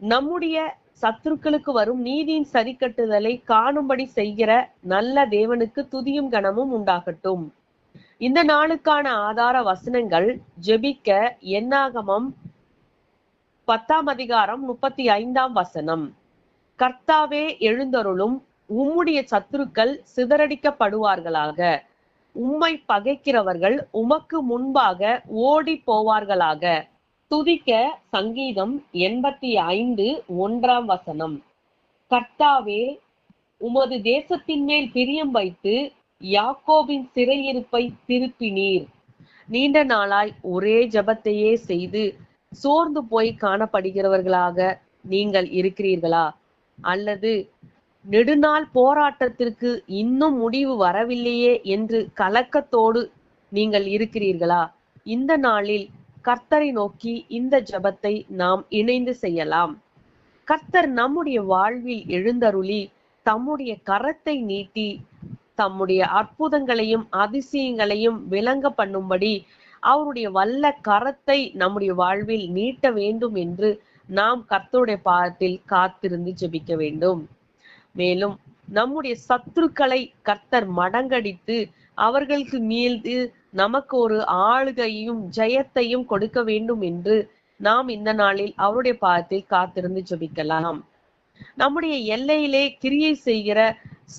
நம்முடைய சத்துருக்களுக்கு வரும் நீதியின் சரிக்கட்டுதலை காணும்படி செய்கிற நல்ல தேவனுக்கு துதியும் கணமும் உண்டாகட்டும். இந்த நாளுக்கான ஆதார வசனங்கள் ஜெபிக்க என்னாகமம் பத்தாம் அதிகாரம் முப்பத்தி ஐந்தாம் வசனம். கர்த்தாவே எழுந்தருளும் உம்முடைய சத்துருக்கள் சிதறடிக்கப்படுவார்களாக. உம்மை பகைக்கிறவர்கள் உமக்கு முன்பாக ஓடி போவார்களாக. துதிக்க சங்கீதம் எண்பத்தி ஐந்து ஒன்றாம் வசனம். கர்த்தாவே உமது தேசத்தின் மேல் பிரியம் வைத்து யாக்கோபின் சிறையிருப்பை திருப்பினீர். நீண்ட நாளாய் ஒரே ஜபத்தையே செய்து சோர்ந்து போய் காணப்படுகிறவர்களாக நீங்கள் இருக்கிறீர்களா? அல்லது நெடுநாள் போராட்டத்திற்கு இன்னும் முடிவு வரவில்லையே என்று கலக்கத்தோடு நீங்கள் இருக்கிறீர்களா? இந்த நாளில் கர்த்தரை நோக்கி இந்த ஜபத்தை நாம் இணைந்து செய்யலாம். கர்த்தர் நம்முடைய வாழ்வில் எழுந்தருளி தம்முடைய கரத்தை நீட்டி தம்முடைய அற்புதங்களையும் அதிசயங்களையும் விளங்க பண்ணும்படி அவருடைய வல்ல கரத்தை நம்முடைய வாழ்வில் நீட்ட வேண்டும் என்று நாம் கர்த்தருடைய பாதத்தில் காத்திருந்து ஜெபிக்க வேண்டும். மேலும் நம்முடைய சத்துருக்களை கர்த்தர் மடங்கடித்து அவர்களுக்கு மீது நமக்கு ஒரு ஆளுகையும் ஜெயத்தையும் கொடுக்க வேண்டும் என்று நாம் இந்த நாளில் அவருடைய பாதத்தில் காத்திருந்து ஜெபிக்கலாம். நம்முடைய எல்லையிலே கிரியை செய்கிற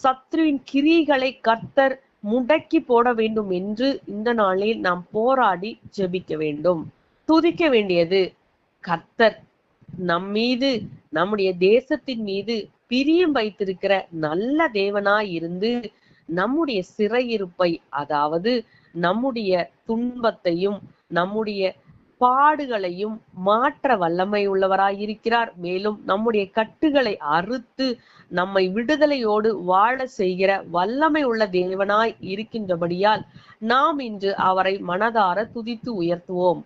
சத்ருவின் கிரிகளை கர்த்தர் முடக்கி போட வேண்டும் என்று இந்த நாளில் நாம் போராடி ஜெபிக்க வேண்டும். துதிக்க வேண்டியது கர்த்தர் நம் மீது நம்முடைய தேசத்தின் மீது பிரியம் வைத்திருக்கிற நல்ல தேவனாய் இருந்து நம்முடைய சிறையிருப்பை அதாவது நம்முடைய துன்பத்தையும் நம்முடைய பாடுகளையும் மாற்ற வல்லமை உள்ளவராய் இருக்கிறார் மேலும் நம்முடைய கட்டுகளை அறுத்து நம்மை விடுதலையோடு வாழ செய்கிற வல்லமை உள்ள தேவனாய் இருக்கின்றபடியால் நாம் இன்று அவரை மனதார துதித்து உயர்த்துவோம்.